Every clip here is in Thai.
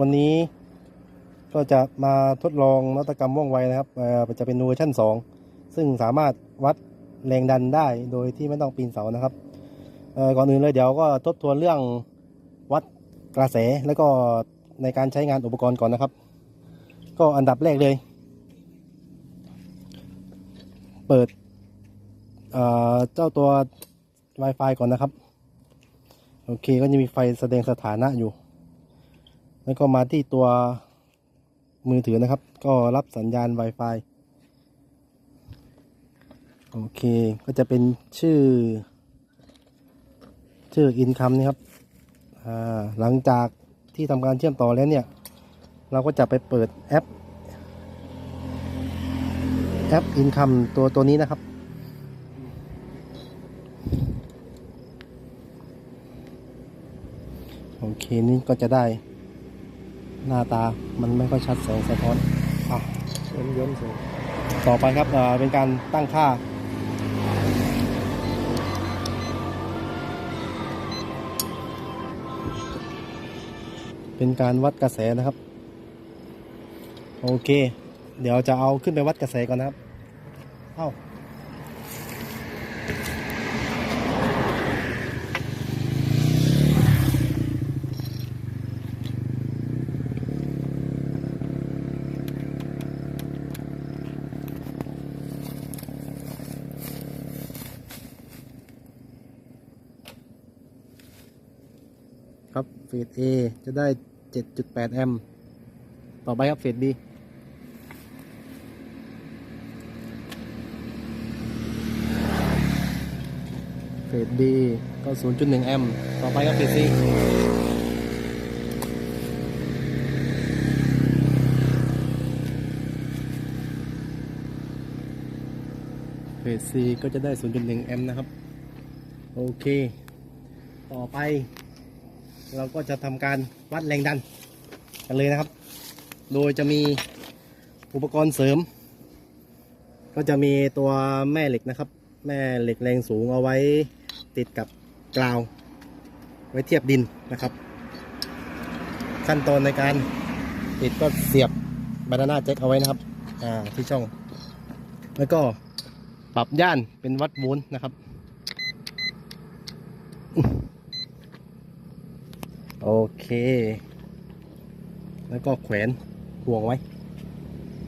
วันนี้ก็จะมาทดลองนวัตกรรมว่องไวนะครับจะเป็นเวอร์ชัน2 ซึ่งสามารถวัดแรงดันได้โดยที่ไม่ต้องปีนเสานะครับก่อนอื่นเลยเดี๋ยวก็ทบทวนเรื่องวัดกระแสแล้วก็ในการใช้งานอุปกรณ์ก่อนนะครับ ก็อันดับแรกเลย เปิดเเจ้าตัว Wi-Fi ก่อนนะครับ โอเคก็จะมีไฟแสดงสถานะอยู่ แล้วก็มาที่ตัวมือถือนะครับ ก็รับสัญญาณ Wi-Fi โอเค ก็จะเป็นชื่อ ชื่อ income นี่ครับหลังจากที่ทำการเชื่อมต่อแล้วเนี่ย เราก็จะไปเปิดแอป แอป income ตัวตัวนี้นะครับ โอเค นี่ก็จะได้ หน้าตามันไม่ค่อยชัดแสงสะท้อนอะย้อนย้อนสูงต่อไปครับเอ่อเป็นการตั้งค่า เป็นการวัดกระแสนะครับ โอเค เดี๋ยวจะเอาขึ้นไปวัดกระแสก่อนนะครับ เอ้า ครับเฟส A จะได้ 7.8 แอมป์ต่อไปครับเฟส B เฟส B ก็ 0.1 แอมป์ต่อไปครับเฟส C เฟส C ก็จะได้ 0.1 แอมป์นะครับ โอเค ต่อไป เราก็จะทำการวัดแรงดันกันเลยนะครับ โดยจะมีอุปกรณ์เสริม ก็จะมีตัวแม่เหล็กนะครับ แม่เหล็กแรงสูงเอาไว้ติดกับกราว ไว้เทียบดินนะครับ ขั้นตอนในการติดก็เสียบบานาน่าแจ็คเอาไว้นะครับที่ช่อง แล้วก็ปรับย่านเป็นวัดโวลต์นะครับ โอเค แล้วก็แขวนห่วงไว้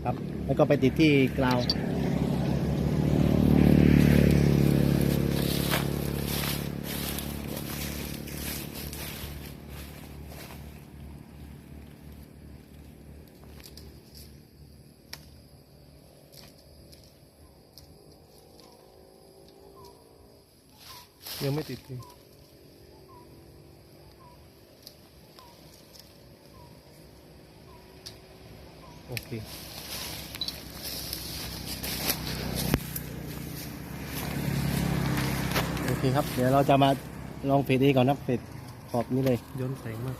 ครับ แล้วก็ไปติดที่กราวยังไม่ติดเลย โอเคโอเคครับ เดี๋ยวเราจะมาลองเฟดเอก่อนนะเฟดขอบนี้เลยย้อนแสงมาก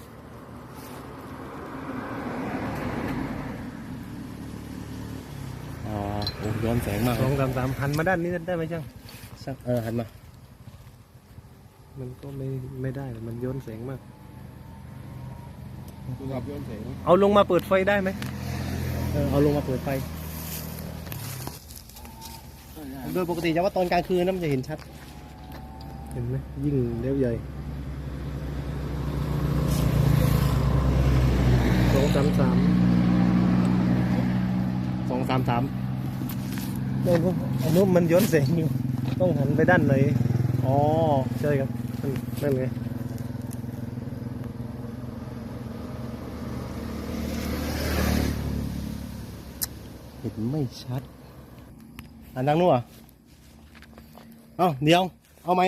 อ๋อโอ้ย้อนแสงมากสองสามสามหันมาด้านนี้ได้ไหมช่างช่างเออหันมา มันก็ไม่ไม่ได้มันย้อนแสงมากกับย้อนแสงเอาลงมาเปิดไฟได้ไหมเออเอาลงมาเปิดไฟโดยปกติจะว่าตอนกลางคืนนะมันจะเห็นชัด เห็นไหมยิ่งเลี้ยวใหญ่สองสามสามสองสามสามโอ้โหอันนู้นมันย้อนแสงอยู่ ต้องหันไปด้านไหนอ๋อใช่ครับนั่นนั่นไง ห็นไม่ชัด อันดังนู่นเหรอเอ้าเดี๋ยว เอาไหม